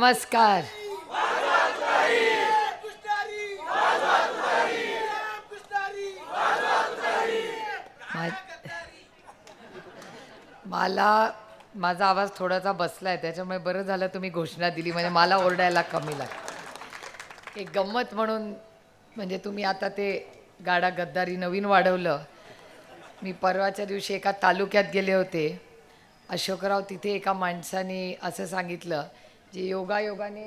नमस्कार. मला माझा आवाज थोडासा बसला आहे त्याच्यामुळे बरं झालं तुम्ही घोषणा दिली म्हणजे मला ओरडायला कमी लागतं एक गंमत म्हणून म्हणजे तुम्ही आता ते गाडा गद्दारी नवीन वाढवलं. मी परवाच्या दिवशी एका तालुक्यात गेले होते. अशोकराव तिथे एका माणसाने असं सांगितलं जे योगायोगाने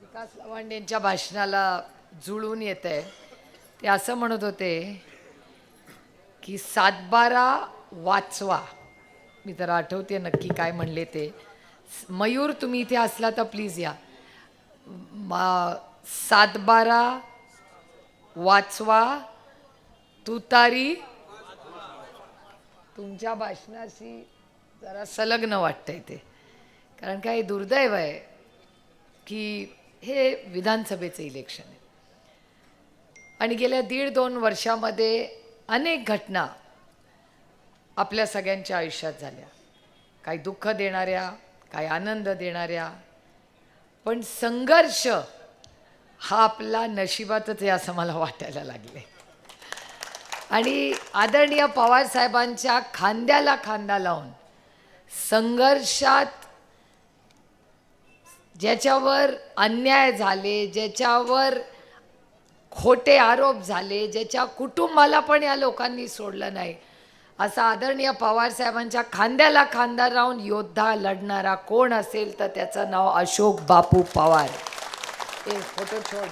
विकास लवांडेंच्या भाषणाला जुळून येत आहे ते असं म्हणत होते की सातबारा वाचवा. मी तर आठवते नक्की काय म्हणले ते. मयूर तुम्ही इथे असला तर प्लीज या. मा सातबारा वाचवा. तुतारी तुमच्या भाषणाशी जरा संलग्न वाटतंय ते. कारण काय दुर्दैव आहे की हे विधानसभेचं इलेक्शन आहे. आणि गेल्या दीड दोन वर्षामध्ये अनेक घटना आपल्या सगळ्यांच्या आयुष्यात झाल्या. काही दुःख देणाऱ्या काही आनंद देणाऱ्या. पण संघर्ष हा आपला नशिबातच आहे असं मला वाटायला लागले आणि आदरणीय पवार साहेबांच्या खांद्याला खांदा लावून संघर्षात ज्याच्यावर अन्याय झाले ज्याच्यावर खोटे आरोप झाले ज्याच्या कुटुंबाला पण या लोकांनी सोडलं नाही. असा आदरणीय पवार साहेबांच्या खांद्याला खांदा राहून योद्धा लढणारा कोण असेल तर त्याचं नाव अशोक बापू पवार. हे फोटो छोड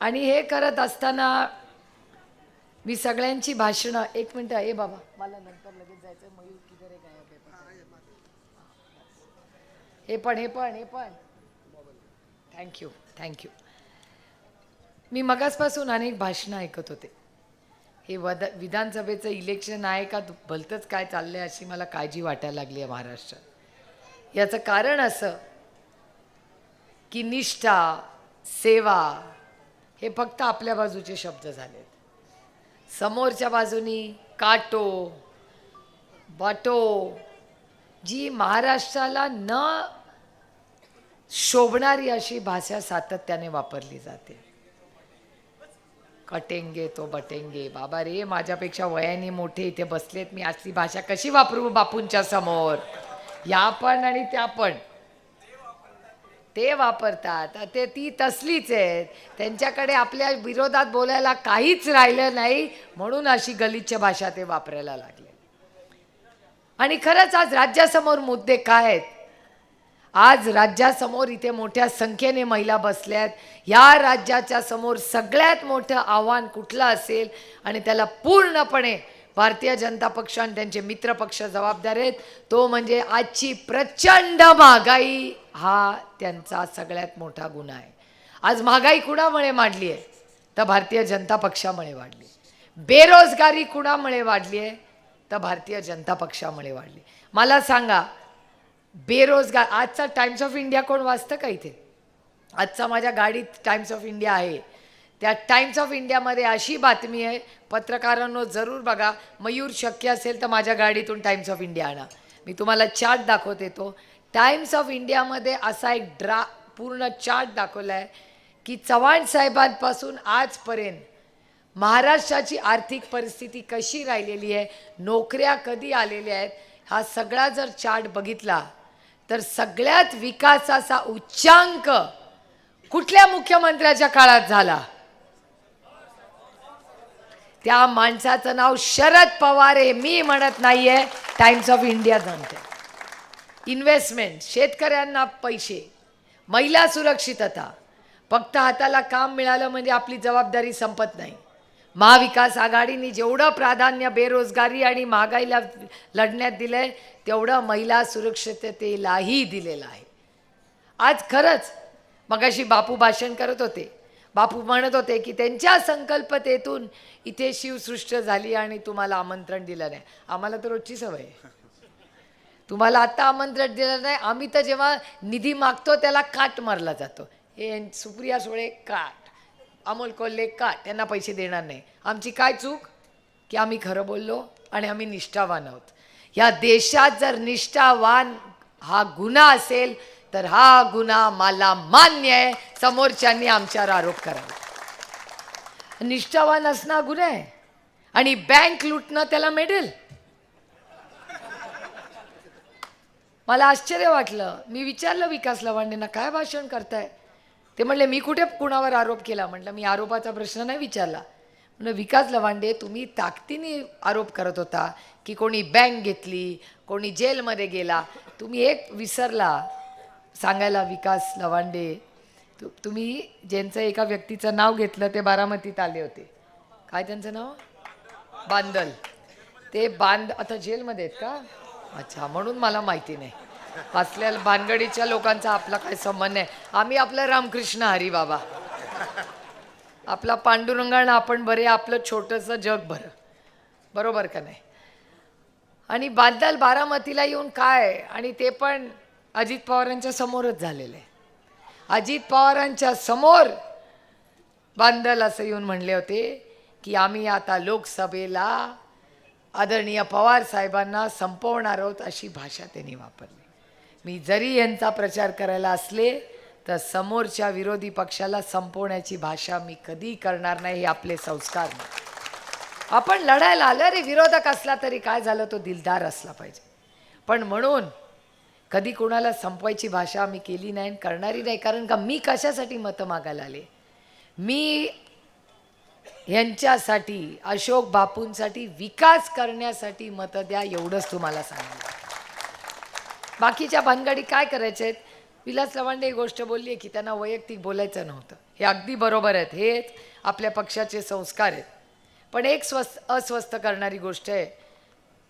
आणि हे करत असताना मी सगळ्यांची भाषणं एक मिनटं ए बाबा मला नंतर लगेच जायचं मयूर किधर आहे गायब आहे पता हे पण हे पण हे पण. थँक्यू थँक्यू मी मगासपासून अनेक भाषणं ऐकत होते. हे वद विधानसभेचं इलेक्शन आहे का? भलतंच काय चाललंय अशी मला काळजी वाटायला लागली आहे महाराष्ट्रात. याचं कारण असं की निष्ठा सेवा हे फक्त आपल्या बाजूचे शब्द झालेत. समोरच्या बाजूनी काटो बाटो जी महाराष्ट्राला न शोभणारी अशी भाषा सातत्याने वापरली जाते. कटेंगे तो बटेंगे. बाबा रे माझ्यापेक्षा वयाने मोठे इथे बसलेत. मी असली भाषा कशी वापरू बापूंच्या समोर? या पण आणि त्या पण. ते वापरतात. ते ती तसलीच आहेत. त्यांच्याकडे आपल्या विरोधात बोलायला काहीच राहिलं नाही म्हणून अशी गलिच्छ भाषा ते वापरायला लागले. आणि खरंच आज राज्यासमोर मुद्दे काय आहेत? आज राज्यासमोर इथे मोठ्या संख्येने महिला बसल्यात. या राज्याच्या समोर सगळ्यात मोठं आव्हान कुठलं असेल? आणि त्याला पूर्णपणे भारतीय जनता पक्ष आणि त्यांचे मित्र पक्ष जबाबदार आहेत. तो म्हणजे आजची प्रचंड महागाई हा त्यांचा सगळ्यात मोठा गुन्हा आहे. आज महागाई कुणामुळे वाढली आहे? तर भारतीय जनता पक्षामुळे वाढली बेरोजगारी कुणामुळे वाढली आहे? तर भारतीय जनता पक्षामुळे वाढली मला सांगा बेरोजगार. आजचा टाइम्स ऑफ इंडिया कोण वाचतं का इथे? आजचा माझ्या गाडीत टाइम्स ऑफ इंडिया आहे. त्या टाइम्स ऑफ इंडियामध्ये अशी बातमी आहे पत्रकारांनो जरूर बघा. मयूर शक्य असेल तर माझ्या गाडीतून टाइम्स ऑफ इंडिया आणा. मी तुम्हाला चार्ट दाखवते तो. टाइम्स ऑफ इंडियामध्ये असा एक ड्रा पूर्ण चार्ट दाखवला आहे की चव्हाण साहेबांपासून आजपर्यंत महाराष्ट्राची आर्थिक परिस्थिती कशी राहिलेली आहे नोकऱ्या कधी आलेल्या आहेत हा सगळा जर चार्ट बघितला तर सगळ्यात विकासाचा उच्चांक कुठल्या मुख्यमंत्र्याच्या काळात झाला? त्या माणसाचं नाव शरद पवार आहे मी म्हणत नाहीये टाइम्स ऑफ इंडिया म्हणते. इन्व्हेस्टमेंट शेतकऱ्यांना पैसे महिला सुरक्षितता. फक्त हाताला काम मिळालं म्हणजे आपली जबाबदारी संपत नाही. महाविकास आघाडीने जेवढं प्राधान्य बेरोजगारी आणि महागाईला लढण्यात दिलंय तेवढं महिला सुरक्षिततेलाही दिलेलं आहे. आज खरंच मगाशी बापू भाषण करत होते. बापू म्हणत होते की त्यांच्या संकल्पतेतून इथे शिवसृष्ट झाली आणि तुम्हाला आमंत्रण दिलं नाही. आम्हाला तर रोजची सवय आहे. तुम्हाला आत्ता आमंत्रण दिलं नाही. आम्ही तर जेव्हा निधी मागतो त्याला काट मारला जातो. हे सुप्रिया सुळे काट अमोल कोल्हे का? त्यांना पैसे देणार नाही. आमची काय चूक? की आम्ही खरं बोललो आणि आम्ही निष्ठावान आहोत. या देशात जर निष्ठावान हा गुन्हा असेल तर हा गुन्हा मला मान्य आहे. समोरच्यांनी आमच्यावर आरोप करावा. निष्ठावान असणं हा गुन्हा आहे. आणि बँक लुटणं त्याला मेडेल. मला आश्चर्य वाटलं. मी विचारलं विकास लवांडेंना काय भाषण करताय? ते म्हणले मी कुठे कुणावर आरोप केला? म्हटलं मी आरोपाचा प्रश्न नाही विचारला. म्हणलं विकास लवांडे तुम्ही ताकदीने आरोप करत होता की कोणी बँक घेतली कोणी जेलमध्ये गेला. तुम्ही एक विसरला सांगायला विकास लवांडे. तु तुम्ही ज्यांचं एका व्यक्तीचं नाव घेतलं ते बारामतीत आले होते. काय त्यांचं नाव? बांदल. ते बांध आता जेलमध्ये आहेत का? अच्छा म्हणून मला माहिती नाही. असल्या भानगडीच्या लोकांचा आपला काय संबंध नाही. आम्ही आपलं रामकृष्ण हरी बाबा. आपला पांडुरंगानं आपण बरे आपलं छोटंसं जग भर. बरोबर का नाही? आणि बादल बारामतीला येऊन काय? आणि ते पण अजित पवारांच्या समोरच झालेलं आहे. अजित पवारांच्या समोर बांदल असं येऊन म्हणले होते की आम्ही आता लोकसभेला आदरणीय पवार साहेबांना संपवणार आहोत अशी भाषा त्यांनी वापरली. मी जरी यांचा प्रचार करायला असले तर समोरच्या विरोधी पक्षाला संपवण्याची भाषा मी कधी करणार नाही हे आपले संस्कार आपण लढायला आलं रे विरोधक असला तरी काय झालं तो दिलदार असला पाहिजे. पण म्हणून कधी कोणाला संपवायची भाषा मी केली नाही आणि करणारी नाही कारण का मी कशासाठी मतं मागायला आले? मी यांच्यासाठी अशोक बापूंसाठी विकास करण्यासाठी मतं द्या एवढंच तुम्हाला सांगितलं बाकीच्या भानगडी काय करायचे आहेत? विलास लवांडे ही गोष्ट बोलली आहे की त्यांना वैयक्तिक बोलायचं नव्हतं. हे अगदी बरोबर आहेत. हेच आपल्या पक्षाचे संस्कार आहेत. पण एक स्वस्थ अस्वस्थ करणारी गोष्ट आहे.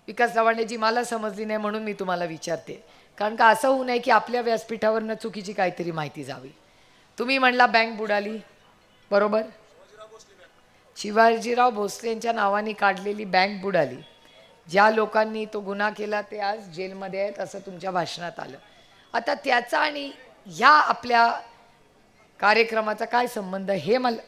विकास लवांडेजी मला समजली नाही म्हणून मी तुम्हाला विचारते. कारण का असं होऊ नये की आपल्या व्यासपीठावरनं चुकीची काहीतरी माहिती जावी. तुम्ही म्हणला बँक बुडाली. बरोबर? शिवाजीराव भोसले यांच्या नावाने काढलेली बँक बुडाली. ज्या लोकांनी तो गुन्हा केला ते आज जेलमध्ये आहेत असं तुमच्या भाषणात आलं. आता त्याचा आणि ह्या आपल्या कार्यक्रमाचा काय संबंध हे मला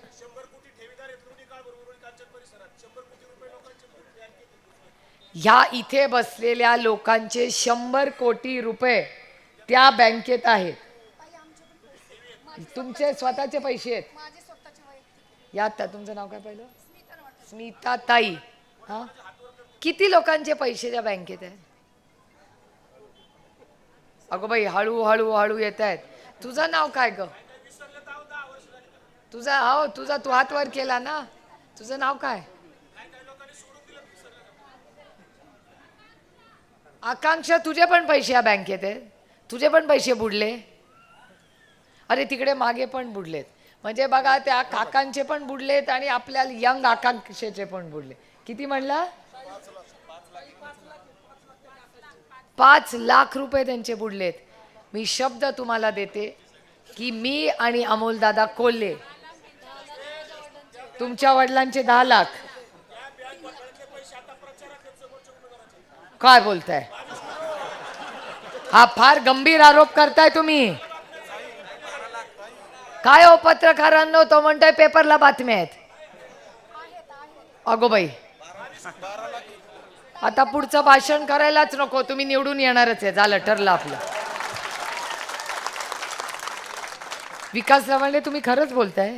ह्या इथे बसलेल्या लोकांचे शंभर कोटी रुपये त्या बँकेत आहेत. तुमचे स्वतःचे पैसे आहेत. यात तुमचं नाव काय पहिलं? स्मिता ताई हा? किती लोकांचे पैसे त्या बँकेत आहेत? अगो बाई हळू हळू हळू येत आहेत. तुझं नाव काय ग? तुझा हो तुझा तू हात वर केला ना? तुझं नाव काय? आकांक्षा तुझे पण पैसे या बँकेत आहेत? तुझे पण पैसे बुडले? अरे तिकडे मागे पण बुडलेत. म्हणजे बघा त्या काकांचे पण बुडलेत आणि आपल्या यंग आकांक्षेचे पण बुडले. किती म्हणला? पाच लाख रुपये त्यांचे बुडलेत. मी शब्द तुम्हाला देते की मी आणि अमोलदादा कोल्हे तुमच्या वडिलांचे दहा लाख. काय बोलताय? हा फार गंभीर आरोप करताय तुम्ही. काय हो पत्रकारांनो तो म्हणतोय पेपरला बातम्या आहेत. अगो बाई. आता पुढचं भाषण करायलाच नको. तुम्ही निवडून येणारच आहे. झालं ठरलं आपलं. विकास लवांडे तुम्ही खरंच बोलताय?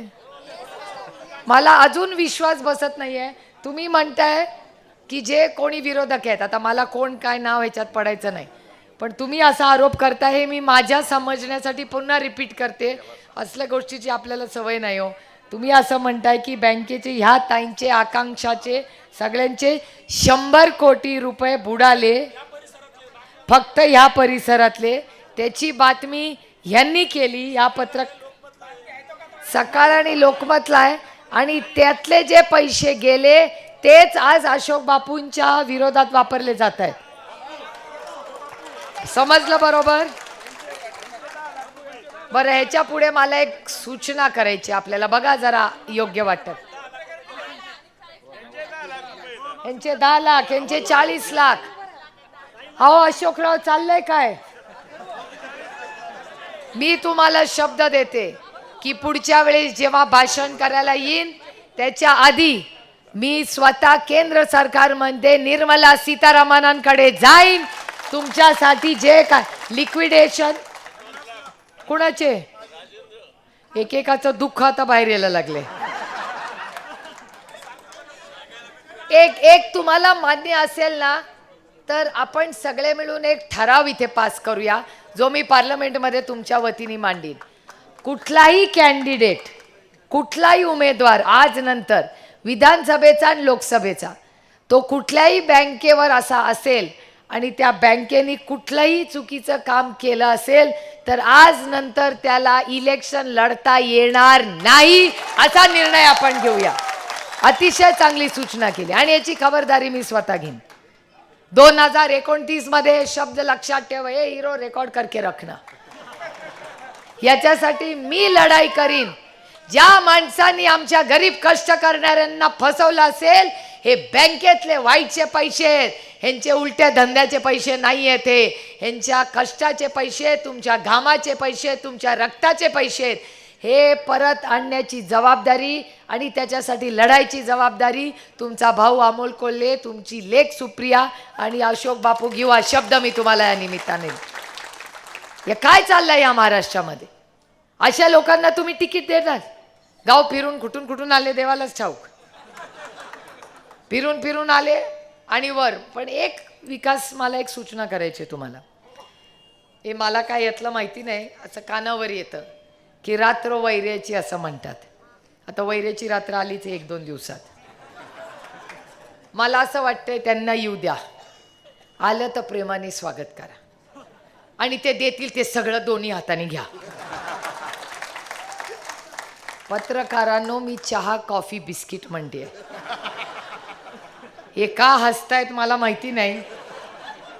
मला अजून विश्वास बसत नाहीये. तुम्ही म्हणताय की जे कोणी विरोधक आहेत आता मला कोण काय नाव ह्याच्यात पडायचं नाही. पण तुम्ही असा आरोप करताय हे मी माझ्या समजण्यासाठी पुन्हा रिपीट करते. असल्या गोष्टीची आपल्याला सवय नाही हो. तुम्ही असं म्हणताय की बँकेचे ह्या ताईंचे आकांक्षाचे सगळ्यांचे शंभर कोटी रुपये बुडाले. फक्त ह्या परिसरातले. त्याची बातमी ह्यांनी केली या पत्रक सकाळ आणि लोकमतला आहे. आणि त्यातले जे पैसे गेले तेच आज अशोक बापूंच्या विरोधात वापरले जात आहेत. समजलं बरोबर? बरं ह्याच्या पुढे मला एक सूचना करायची आपल्याला. बघा जरा योग्य वाटत. यांचे दहा लाख यांचे चाळीस लाख. अहो अशोकराव चाललंय काय? मी तुम्हाला शब्द देते की पुढच्या वेळेस जेव्हा भाषण करायला येईन त्याच्या आधी मी स्वतः केंद्र सरकारमध्ये निर्मला सीतारामनांकडे जाईन. तुमच्यासाठी जे काय लिक्विडेशन कुणाचे? एकेकाचं दुःख आता बाहेर यायला लागले एक एक तुम्हाला मान्य असेल ना तर आपण सगळे मिळून एक ठराव इथे पास करूया जो मी पार्लमेंटमध्ये तुमच्या वतीने मांडीन. कुठलाही कॅन्डिडेट कुठलाही उमेदवार आज नंतर विधानसभेचा आणि लोकसभेचा तो कुठल्याही बँकेवर असा असेल आणि त्या बँकेने कुठलंही चुकीचं काम केलं असेल तर आज नंतर त्याला इलेक्शन लढता येणार नाही असा निर्णय आपण घेऊया. अतिशय चांगली सूचना केली. आणि याची खबरदारी मी स्वतः घेईन. दोन हजार एकोणतीसमध्ये शब्द लक्षात ठेव हे हिरो रेकॉर्ड करके रखना. याच्यासाठी मी लढाई करीन. ज्या माणसांनी आमच्या गरीब कष्ट करणाऱ्यांना फसवलं असेल हे बँकेतले वाईटचे पैसे आहेत. ह्यांचे उलट्या धंद्याचे पैसे नाही आहेत हे ह्यांच्या कष्टाचे पैसे तुमच्या घामाचे पैसे तुमच्या रक्ताचे पैसे आहेत. हे परत आणण्याची जबाबदारी आणि त्याच्यासाठी लढायची जबाबदारी तुमचा भाऊ अमोल कोल्हे तुमची लेख सुप्रिया आणि अशोक बापू घेऊ शब्द मी तुम्हाला या निमित्ताने हे काय चाललंय या महाराष्ट्रामध्ये? अशा लोकांना तुम्ही तिकीट देणार. गाव फिरून कुठून कुठून आले देवालाच ठाऊक. फिरून फिरून आले आणि वर. पण एक विकास मला एक सूचना करायची आहे तुम्हाला. हे मला काय यातलं माहिती नाही असं कानावर येतं. की रात्र वैऱ्याची असं म्हणतात. आता वैऱ्याची रात्र आलीच एक दोन दिवसात. मला असं वाटतंय त्यांना येऊ द्या. आलं तर प्रेमाने स्वागत करा. आणि ते देतील ते सगळं दोन्ही हाताने घ्या. पत्रकारांनो मी चहा कॉफी बिस्किट म्हणते हे का हसतायत मला माहिती नाही.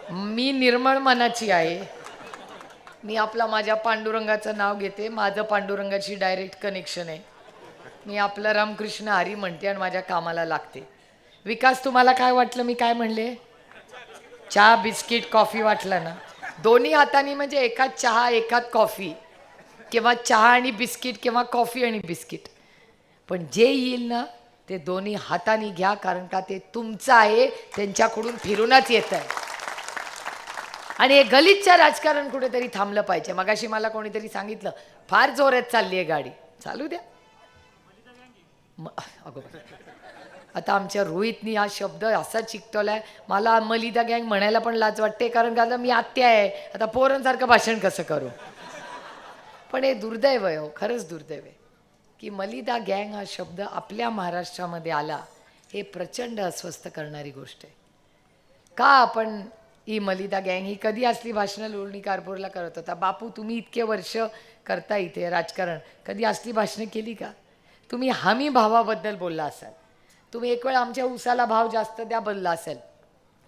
मी निर्मळ मनाची आहे. मी आपला माझ्या पांडुरंगाचं नाव घेते. माझं पांडुरंगाची डायरेक्ट कनेक्शन आहे. मी आपलं रामकृष्ण हरी म्हणते आणि माझ्या कामाला लागते. विकास तुम्हाला काय वाटलं? मी काय म्हणले? चहा बिस्किट कॉफी वाटलं ना? दोन्ही हाताने म्हणजे एकात चहा एकात कॉफी. किंवा चहा आणि बिस्किट किंवा कॉफी आणि बिस्किट. पण जे येईल ना ते दोन्ही हाताने घ्या कारण का ते तुमचं आहे त्यांच्याकडून फिरूनच येत आहे आणि हे गलितच्या राजकारण कुठेतरी थांबलं पाहिजे. मगाशी मला कोणीतरी सांगितलं फार जोरात चालली आहे गाडी. चालू द्या. म- अगो आता आमच्या रोहितनी हा शब्द असा चिकटवलाय मला मलिदा गँग म्हणायला पण लाज वाटते कारण का आता मी आत्या आहे. आता पोरांसारखं भाषण कसं करू? पण हे दुर्दैव आहे हो खरंच दुर्दैव आहे. की मलिदा गँग हा शब्द आपल्या महाराष्ट्रामध्ये आला हे प्रचंड अस्वस्थ करणारी गोष्ट आहे. का आपण ही मलिदा गँग ही कधी असली भाषणं लोणी कारपूरला करत होता? बापू तुम्ही इतके वर्ष करता इथे राजकारण. कधी असली भाषणं केली का? तुम्ही हमी भावाबद्दल बोलला असाल. तुम्ही एक वेळ आमच्या उसाला भाव जास्त द्या बोलला असेल.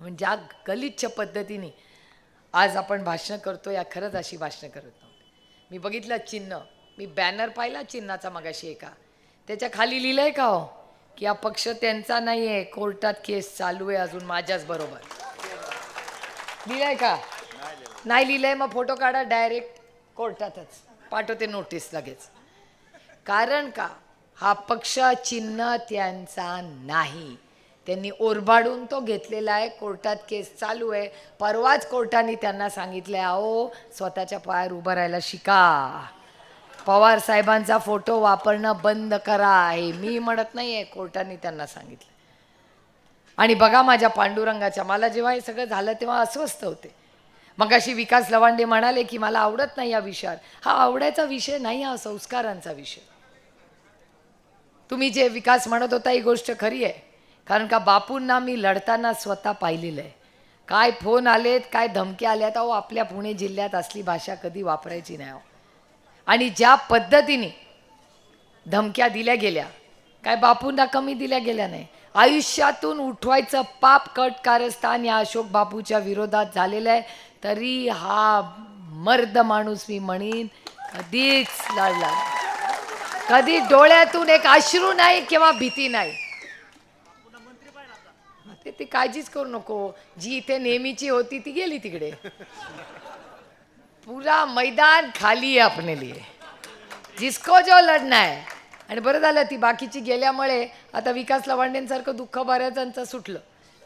पण ज्या गलिच्छ पद्धतीने आज आपण भाषणं करतो या खरंच अशी भाषणं करत नव्हते. मी बघितलं चिन्ह. मी बॅनर पाहिला चिन्हाचा मगाशी एका. त्याच्याखाली लिहिलंय का हो? की हा पक्ष त्यांचा नाही आहे कोर्टात केस चालू आहे अजून माझ्याच बरोबर. लिहिलंय का? नाही लिहिलंय मग फोटो काढा डायरेक्ट कोर्टातच. पाठवते नोटीस लगेच. कारण का? हा पक्ष चिन्ह त्यांचा नाही. त्यांनी ओरबाडून तो घेतलेला आहे. कोर्टात केस चालू आहे. परवाच कोर्टाने त्यांना सांगितलंय अहो स्वतःच्या पायावर उभं राहायला शिका. पवार साहेबांचा फोटो वापरणं बंद करा. हे मी म्हणत नाही आहे कोर्टाने त्यांना सांगितलं आणि बघा माझ्या पांडुरंगाच्या मला जेव्हा हे सगळं झालं तेव्हा अस्वस्थ होते. मग अशी विकास लवांडे म्हणाले की मला आवडत नाही या विषयात हा आवडायचा विषय नाही हा संस्कारांचा विषय. तुम्ही जे विकास म्हणत होता ही गोष्ट खरी आहे. कारण का बापूंना मी लढताना स्वतः पाहिलेलं आहे. काय फोन आलेत काय धमक्या आल्यात अहो आपल्या पुणे जिल्ह्यात असली भाषा कधी वापरायची नाही आणि ज्या पद्धतीने धमक्या दिल्या गेल्या काय बापूंना कमी दिल्या गेल्या नाही आयुष्यातून उठवायचं पाप कट कारस्थान या अशोक बापूच्या विरोधात झालेलं आहे. तरी हा मर्द माणूस मी म्हणीन कधीच लढला कधी डोळ्यातून एक अश्रू नाही किंवा भीती नाही. ते ती काळजीच करू नको. जी इथे नेहमीची होती ती गेली तिकडे. पूरा मैदान खाली है अपने लिए. जिसको जो लढना है आणि बरं झालं ती बाकीची गेल्यामुळे आता विकास लवांडेंसारखं दुःख बऱ्याचांचं सुटलं.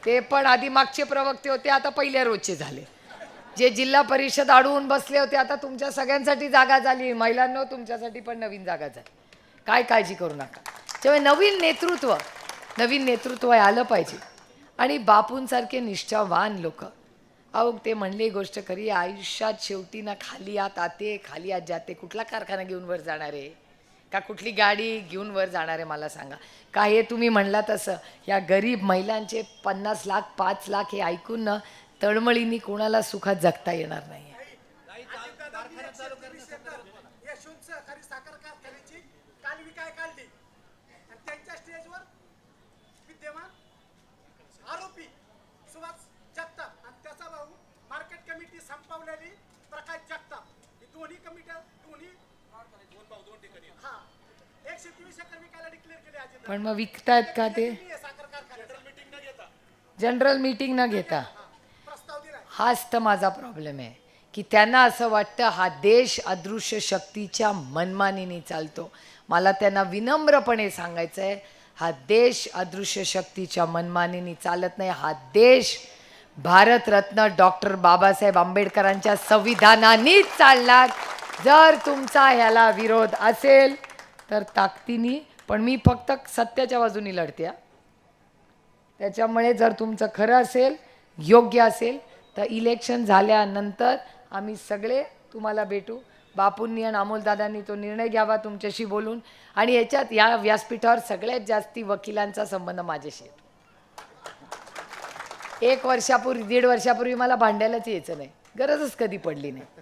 ते पण आधी मागचे प्रवक्ते होते आता पहिल्या रोजचे झाले. जे जिल्हा परिषद अडवून बसले होते आता तुमच्या सगळ्यांसाठी जागा झाली महिलांना तुमच्यासाठी पण नवीन जागा झाली. काय काळजी करू नका. त्यामुळे नवीन नेतृत्व नवीन नेतृत्व आलं पाहिजे. आणि बापूंसारखे निष्ठावान लोक अहो ते म्हणले गोष्ट खरी आयुष्यात शेवटी ना खाली आत आते खाली आत जाते. कुठला कारखाना घेऊन वर जाणार आहे? का कुठली गाडी घेऊन वर जाणार आहे मला सांगा. का हे तुम्ही म्हणला तसं या गरीब महिलांचे पन्नास लाख पाच लाख हे ऐकून ना तळमळीनी कोणाला सुखात जगता येणार नाही यशवंत सहकारी साखर कारखान्याची काल विकाय काढली? आणि त्यांच्या स्टेजवर विद्यमान आरोपी सुभाष जगताप आणि त्याचा भाऊ मार्केट कमिटी संपवलेली प्रकाश जगताप. ही दोन्ही कमिट्या पण मग विकतायत का ते? साखर कारखान्याची. मीटिंग न घेता. जनरल मीटिंग न घेता. हाच तर माझा प्रॉब्लेम आहे की त्यांना असं वाटतं हा देश अदृश्य शक्तीच्या मनमानीने चालतो. मला त्यांना विनम्रपणे सांगायचं आहे हा देश अदृश्य शक्तीच्या मनमानीने चालत नाही. हा देश भारतरत्न डॉक्टर बाबासाहेब आंबेडकरांच्या संविधानानेच चालणार जर तुमचा ह्याला विरोध असेल तर ताकदीनी पण मी फक्त सत्याच्या बाजूनी लढते त्याच्यामुळे जर तुमचं खरं असेल योग्य असेल तर इलेक्शन झाल्यानंतर आम्ही सगळे तुम्हाला भेटू. बापूंनी आणि अमोलदादांनी तो निर्णय घ्यावा तुमच्याशी बोलून. आणि याच्यात या व्यासपीठावर सगळ्यात जास्ती वकिलांचा संबंध माझ्याशी एक वर्षापूर्वी दीड वर्षापूर्वी मला भांडायलाच यायचं नाही. गरजच कधी पडली नाही.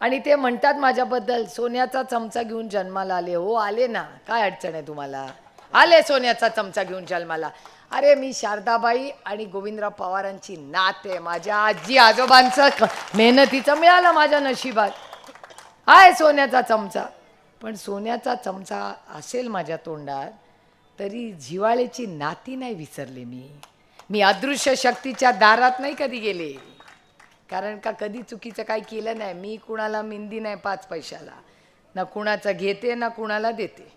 आणि ते म्हणतात माझ्याबद्दल सोन्याचा चमचा घेऊन जन्माला आले हो आले ना काय अडचण आहे तुम्हाला? आले सोन्याचा चमचा घेऊन जन्माला. अरे मी शारदाबाई आणि गोविंदराव पवारांची नात आहे माझ्या आजी आजोबांचं क- मेहनतीचं मिळालं माझ्या नशिबात. आहे सोन्याचा चमचा. पण सोन्याचा चमचा असेल माझ्या तोंडात तरी जिवाळ्याची नाती नाही विसरले मी. मी अदृश्य शक्तीच्या दारात नाही कधी गेले. कारण का कधी चुकीचं काही केलं नाही. मी कुणाला मिंदी नाही पाच पैशाला. ना कुणाचं घेते ना कुणाला देते.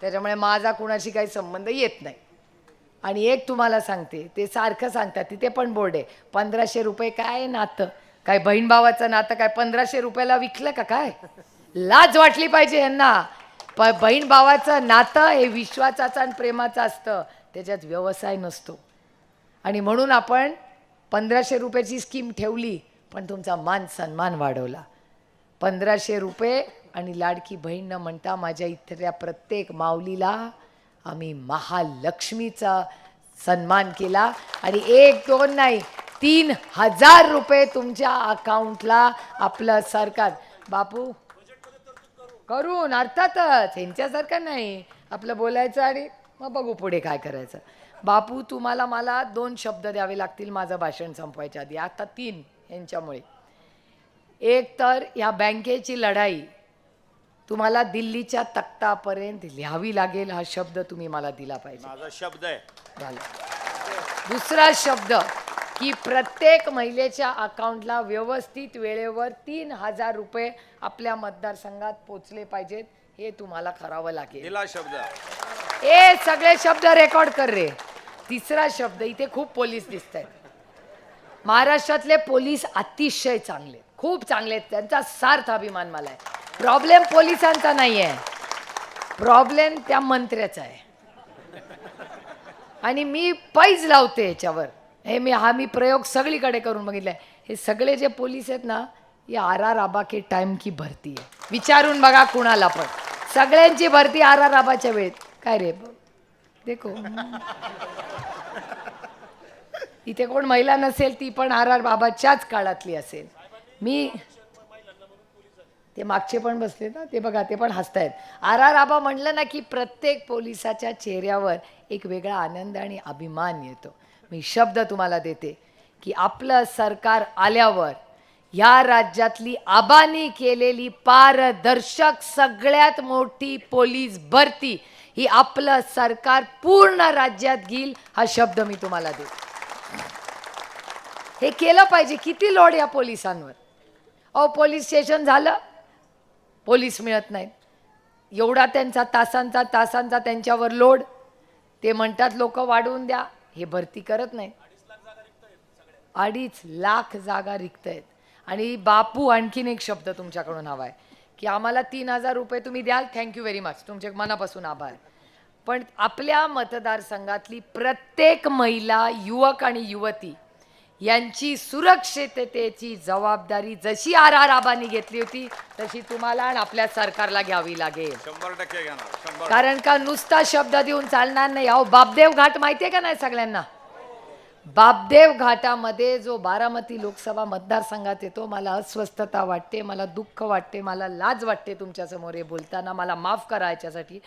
त्याच्यामुळे माझा कुणाशी काही संबंध येत नाही. आणि एक तुम्हाला सांगते ते सारखं सांगतात तिथे पण बोर्ड आहे. पंधराशे रुपये काय नातं? काय बहीण भावाचं नातं काय? पंधराशे रुपयाला विकलं का काय? लाज वाटली पाहिजे यांना. प बहीण भावाचं नातं हे विश्वासाचं आणि प्रेमाचं असतं. त्याच्यात व्यवसाय नसतो. आणि म्हणून आपण पंधराशे रुपयाची स्कीम ठेवली पण तुमचा मान सन्मान वाढवला. पंधराशे रुपये आणि लाडकी बहीण न म्हणता माझ्या इथल्या प्रत्येक माऊलीला आम्ही महालक्ष्मीचा सन्मान केला आणि एक दोन नाही तीन हजार रुपये तुमच्या अकाउंटला आपलं सरकार. बापू करून अर्थातच ह्यांच्यासारखं नाही. आपलं बोलायचं आणि मग बघू पुढे काय करायचं. बापू तुम्हाला मला दोन शब्द द्यावे लागतील माझं भाषण संपवायच्या आधी. आता तीन. यांच्यामुळे. एक तर या बँकेची लढाई तुम्हाला दिल्लीच्या तख्तापर्यंत लिहावी लागेल हा शब्द तुम्ही मला दिला पाहिजे. माझा शब्द आहे. झालं. दुसरा शब्द की प्रत्येक महिलेच्या अकाउंटला व्यवस्थित वेळेवर तीन हजार रुपये आपल्या मतदारसंघात पोचले पाहिजेत हे तुम्हाला करावं लागेल. दिला शब्द. ए सगळे शब्द रेकॉर्ड कर रे. तिसरा शब्द इथे खूप पोलीस दिसत आहेत महाराष्ट्रातले पोलीस अतिशय चांगले. खूप चांगले आहेत. त्यांचा सार्थ अभिमान मला आहे. प्रॉब्लेम पोलिसांचा नाही आहे प्रॉब्लेम त्या मंत्र्याचा आहे. आणि मी पैज लावते याच्यावर. हे मी हा मी प्रयोग सगळीकडे करून बघितलाय. हे सगळे जे पोलीस आहेत ना या आर आर आबा के टाइम की भरती आहे. विचारून बघा कुणाला पण. सगळ्यांची भरती आर आर आबाच्या वेळेत. काय रे? देखो. इथे कोण महिला नसेल ती पण आर आर बाबाच्याच काळातली असेल. मी ते मागचे पण बसले ना ते बघा ते पण हसतायत. आर आर आबा म्हणलं ना की प्रत्येक पोलिसाच्या चेहऱ्यावर एक वेगळा आनंद आणि अभिमान येतो. मी शब्द तुम्हाला देते की आपलं सरकार आल्यावर या राज्यातली आबानी केलेली पारदर्शक सगळ्यात मोठी पोलीस भरती ही आपलं सरकार पूर्ण राज्यात घेईल हा शब्द मी तुम्हाला देते. हे केलं पाहिजे किती लोड या पोलिसांवर? अहो पोलीस स्टेशन झालं. पोलीस मिळत नाहीत. एवढा त्यांचा तासांचा तासांचा त्यांच्यावर लोड. ते म्हणतात लोक वाढवून द्या. हे भरती करत नाही अडीच लाख जागा रिक्त आहेत आणि बापू आणखीन एक शब्द तुमच्याकडून हवा आहे की आम्हाला तीन हजार रुपये तुम्ही द्याल. थँक्यू व्हेरी मच तुमचे मनापासून आभार. पण आपल्या मतदारसंघातली प्रत्येक महिला युवक आणि युवती यांची सुरक्षिततेची जबाबदारी जशी आर आर आबांनी घेतली होती तशी तुम्हाला आणि आपल्या सरकारला घ्यावी लागेल. शंभर टक्के घेणार शंभर. कारण का नुसता शब्द देऊन चालणार नाही. अहो बापदेव घाट माहितीये का नाही सगळ्यांना? बापदेव घाटामध्ये जो बारामती लोकसभा मतदारसंघात येतो मला अस्वस्थता वाटते मला दुःख वाटते मला लाज वाटते तुमच्यासमोर हे बोलताना मला माफ करा याच्यासाठी.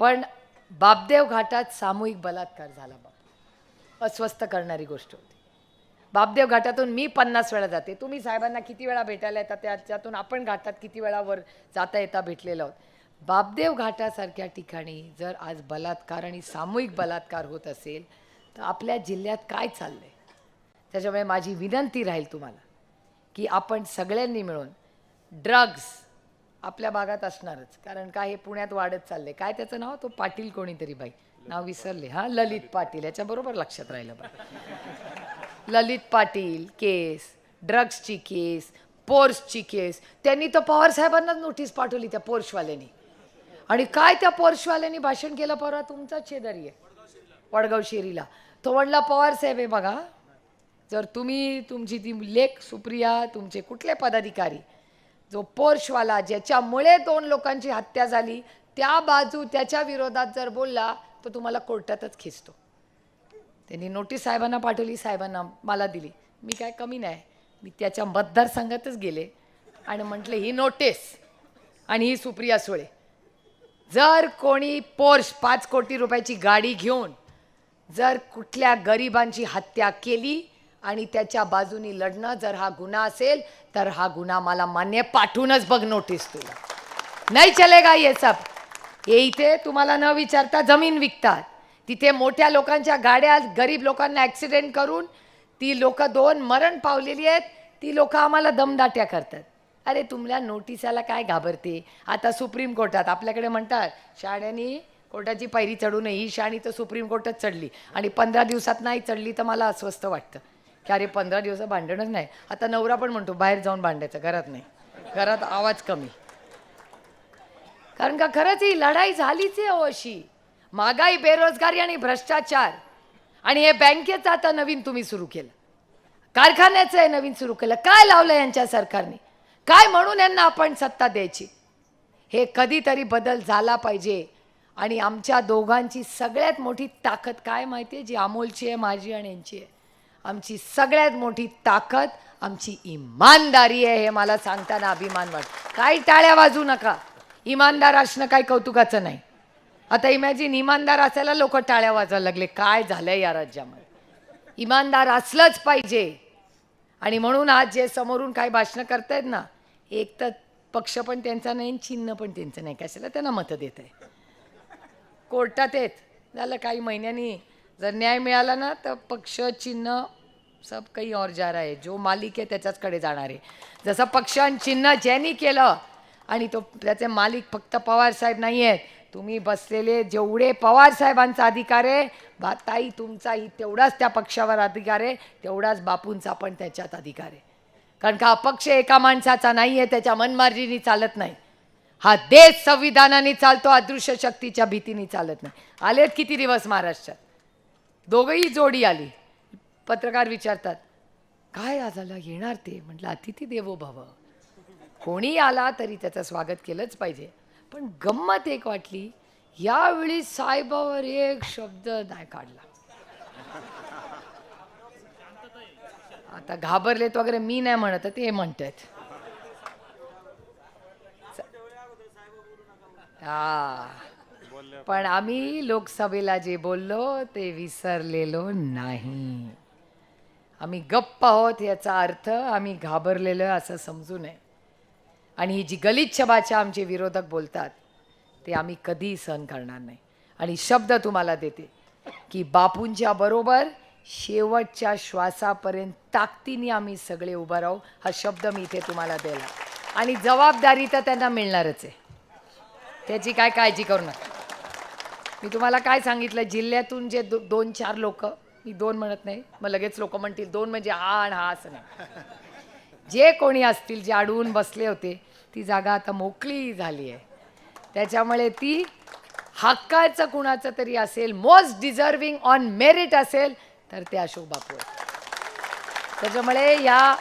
पण बापदेव घाटात सामूहिक बलात्कार झाला बाप अस्वस्थ करणारी गोष्ट होती. बापदेव घाटातून मी पन्नास वेळा जाते. तुम्ही साहेबांना किती वेळा भेटायला येतात त्याच्यातून आपण घाटात किती वेळावर जाता येता भेटलेलो आहोत. बापदेव घाटासारख्या ठिकाणी जर आज बलात्कार आणि सामूहिक बलात्कार होत असेल तर आपल्या जिल्ह्यात काय चाललं आहे त्याच्यामुळे माझी विनंती राहील तुम्हाला की आपण सगळ्यांनी मिळून ड्रग्ज आपल्या भागात असणारच. कारण काय हे पुण्यात वाढत चाललंय? काय त्याचं नाव? तो पाटील कोणीतरी बाई. नाव विसरले. हां ललित पाटील. याच्याबरोबर लक्षात राहिलं बरं. ललित पाटील केस ड्रग्सची केस पोर्सची केस. त्यांनी तर पवार साहेबांनाच नोटीस पाठवली त्या पोर्शवाल्यांनी आणि काय त्या पोर्शवाल्यांनी भाषण केलं परवा? तुमचा शेजारी आहे. वडगाव शेरीला. तो म्हणला पवार साहेब आहे बघा जर तुम्ही तुमची ती लेख सुप्रिया तुमचे कुठले पदाधिकारी जो पोर्शवाला ज्याच्यामुळे दोन लोकांची हत्या झाली त्या बाजू त्याच्या विरोधात जर बोलला तर तुम्हाला कोर्टातच खेचतो. त्यांनी नोटीस साहेबांना पाठवली साहेबांना मला दिली. मी काय कमी नाही. मी त्याच्या मतदारसंघातच गेले आणि म्हटले ही नोटीस आणि ही सुप्रिया सुळे. जर कोणी पोर्श पाच कोटी रुपयाची गाडी घेऊन जर कुठल्या गरिबांची हत्या केली आणि त्याच्या बाजूनी लढणं जर हा गुन्हा असेल तर हा गुन्हा मला मान्य पाठवूनच बघ नोटीस तुला. नाही चलेगा ये सब. हे इथे तुम्हाला न विचारता जमीन विकतात. तिथे मोठ्या लोकांच्या गाड्या गरीब लोकांना ॲक्सिडेंट करून ती लोक दोन मरण पावलेली आहेत. ती लोक आम्हाला दमदाट्या करतात. अरे तुमल्या नोटिसाला काय घाबरते? आता सुप्रीम कोर्टात आपल्याकडे म्हणतात शाळेनी कोर्टाची पायरी चढू नये. ही शाणी तर सुप्रीम कोर्टात चढली. आणि पंधरा दिवसात नाही चढली तर मला अस्वस्थ वाटतं. की अरे पंधरा दिवस भांडणच नाही. आता नवरा पण म्हणतो बाहेर जाऊन भांडायचं घरात नाही. घरात आवाज कमी. कारण का खरंच ही लढाई झालीच आहे हो अशी. महागाई बेरोजगारी आणि भ्रष्टाचार. आणि हे बँकेचं आता नवीन तुम्ही सुरू केलं. कारखान्याचं हे नवीन सुरू केलं. काय लावलं यांच्या सरकारने? काय म्हणून यांना आपण सत्ता द्यायची? हे कधीतरी बदल झाला पाहिजे. आणि आमच्या दोघांची सगळ्यात मोठी ताकद काय माहिती आहे जी अमोलची आहे माझी आणि यांची आहे. आमची सगळ्यात मोठी ताकद आमची इमानदारी आहे हे मला सांगताना अभिमान वाटतो. काही टाळ्या वाजू नका. इमानदार असणं काही कौतुकाचं नाही. आता इमॅजिन इमानदार असायला लोक टाळ्या वाजायला लागले. काय झालंय या राज्यामध्ये? इमानदार असलंच पाहिजे. आणि म्हणून आज जे समोरून काही भाषणं करतायत ना एक तर पक्ष पण त्यांचा नाही चिन्ह पण त्यांचं नाही. कशाला त्यांना मतं देत आहे कोर्टात येत झालं काही महिन्यांनी. जर न्याय मिळाला ना तर पक्ष चिन्ह सब काही और जा रहा है. जो मालिक आहे त्याच्याचकडे जाणार आहे. जसं पक्ष आणि चिन्ह ज्यांनी केलं आणि तो त्याचे मालिक फक्त पवार साहेब नाही आहेत तुम्ही बसलेले जेवढे पवार साहेबांचा अधिकार आहे बा ताई तुमचाही तेवढाच त्या पक्षावर अधिकार आहे तेवढाच बापूंचा पण त्याच्यात अधिकार आहे. कारण का अपक्ष एका माणसाचा नाही आहे त्याच्या मनमार्जीनी चालत नाही. हा देश संविधानाने चालतो अदृश्य शक्तीच्या भीतीने चालत नाही. आलेत किती दिवस महाराष्ट्रात? दोघंही जोडी आली. पत्रकार विचारतात काय आजाला येणार ते? म्हटलं अतिथी देवो भव. कोणी आला तरी त्याचं स्वागत केलंच पाहिजे. पण गंमत एक वाटली यावेळी साहेबावर एक शब्द नाही काढला. आता घाबरलेत वगैरे मी नाही म्हणत ते म्हणतात. हा. पण आम्ही लोकसभेला जे बोललो ते विसरलेलो नाही. आम्ही गप्प आहोत याचा अर्थ आम्ही घाबरलेलो असं समजू नये. आणि ही जी गलिच्छ भाषा आमचे विरोधक बोलतात ते आम्ही कधीही सहन करणार नाही. आणि शब्द तुम्हाला देते की बापूंच्या बरोबर शेवटच्या श्वासापर्यंत ताकदीने आम्ही सगळे उभं राहू हा शब्द मी इथे तुम्हाला द्यायला. आणि जबाबदारी तर त्यांना मिळणारच आहे. त्याची काय काळजी करू नका. मी तुम्हाला काय सांगितलं जिल्ह्यातून जे दो, दोन चार लोक मी दोन म्हणत नाही मग लगेच लोक म्हणतील दोन म्हणजे हा आणि हा असं नाही. जे कोणी असतील जे अडवून बसले होते ती जागा आता मोकळी झाली आहे. त्याच्यामुळे ती हक्काचं कुणाचं तरी असेल मोस्ट डिझर्विंग ऑन मेरिट असेल तर ते अशोक बापू त्याच्यामुळे या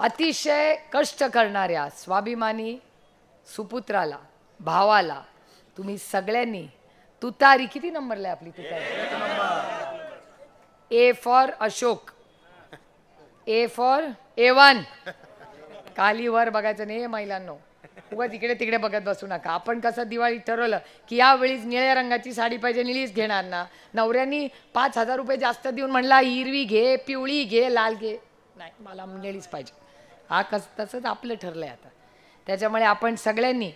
अतिशय कष्ट करणाऱ्या स्वाभिमानी सुपुत्राला भावाला तुम्ही सगळ्यांनी तुतारी किती नंबरला आहे आपली तुतारी? A for Ashok. A for A one काली वर बघायचं नाही महिलांनो. उगा तिकडे तिकडे बघत बसू नका. आपण कसं दिवाळी ठरवलं की यावेळीच निळ्या रंगाची साडी पाहिजे निळीच घेणार ना? नवऱ्यांनी पाच हजार रुपये जास्त देऊन म्हणला हिरवी घे पिवळी घे लाल घे. नाही मला निळीच पाहिजे. हा कस तसंच आपलं ठरलं आहे आता. त्याच्यामुळे आपण सगळ्यांनी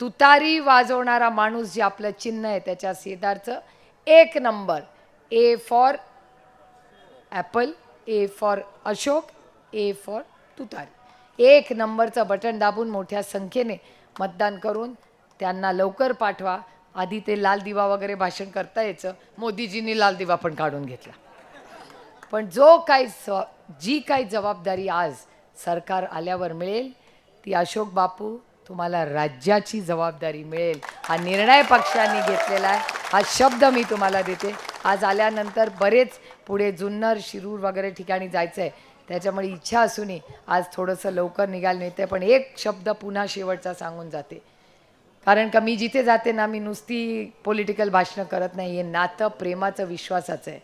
तुतारी वाजवणारा माणूस जे आपलं चिन्ह आहे त्याच्या शेजारचं एक number. A for apple A for Ashok A for तुतारी. एक नंबरचं बटन दाबून मोठ्या संख्येने मतदान करून त्यांना लवकर पाठवा. आधी ते लाल दिवा वगैरे भाषण करता यायचं. मोदीजींनी लाल दिवा पण काढून घेतला. पण जो काही स जी काही जबाबदारी आज सरकार आल्यावर मिळेल ती अशोक बापू तुम्हाला राज्याची जबाबदारी मिळेल. हा निर्णय पक्षाने घेतलेला आहे. हा शब्द मी तुम्हाला देते. आज आल्यानंतर बरेच पुढे जुन्नर शिरूर वगैरे ठिकाणी जायचं आहे त्याच्यामुळे इच्छा असूनही आज थोडंसं लवकर निघायला मिळते पण एक शब्द पुन्हा शेवटचा सांगून जाते. कारण का मी जिथे जाते ना मी नुसती पॉलिटिकल भाषणं करत नाही. हे नातं प्रेमाचं विश्वासाचं आहे.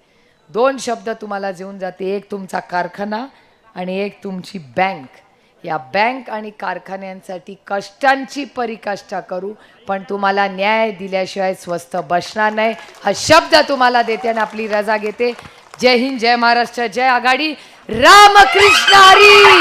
दोन शब्द तुम्हाला घेऊन जाते. एक तुमचा कारखाना आणि एक तुमची बँक या बँक आणि कारखान्यांसाठी कष्टांची परिकाष्ठा करू पण तुम्हाला न्याय दिल्याशिवाय स्वस्त बसणार नाही. हा शब्द तुम्हाला देते आणि आपली रजा घेते. जय हिंद जय महाराष्ट्र जय आघाडी. रामकृष्ण हरी!